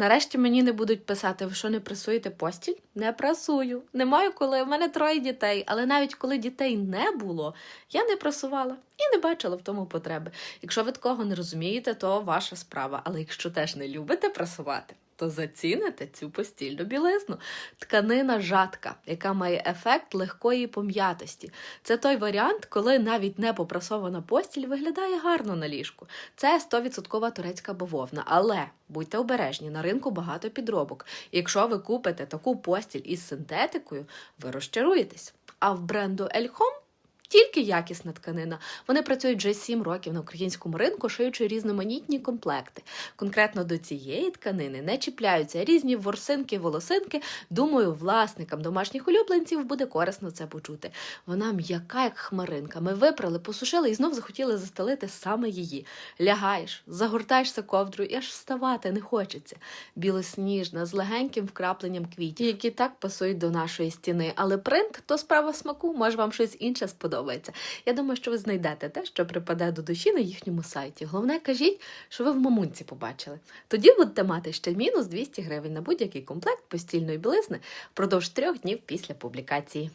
Нарешті мені не будуть писати, ви що не прасуєте постіль? Не прасую. Не маю коли. У мене троє дітей. Але навіть коли дітей не було, я не прасувала і не бачила в тому потреби. Якщо ви такого не розумієте, то ваша справа. Але якщо теж не любите прасувати, то заціните цю постільну білизну. Тканина жатка, яка має ефект легкої пом'ятості. Це той варіант, коли навіть не попрасована постіль виглядає гарно на ліжку. Це 100% турецька бавовна. Але будьте обережні, на ринку багато підробок. Якщо ви купите таку постіль із синтетикою, ви розчаруєтесь. А в бренду Ельхом тільки якісна тканина. Вони працюють вже 7 років на українському ринку, шиючи різноманітні комплекти. Конкретно до цієї тканини не чіпляються різні ворсинки, волосинки. Думаю, власникам домашніх улюбленців буде корисно це почути. Вона м'яка, як хмаринка. Ми випрали, посушили і знов захотіли застелити саме її. Лягаєш, загортаєшся ковдрою і аж вставати не хочеться. Білосніжна, з легеньким вкрапленням квітів, які так пасують до нашої стіни. Але принт то справа смаку, може вам щось інше сподобається. Я думаю, що ви знайдете те, що припаде до душі на їхньому сайті. Головне, кажіть, що ви в мамунці побачили. Тоді будете мати ще мінус 200 гривень на будь-який комплект постільної білизни впродовж трьох днів після публікації.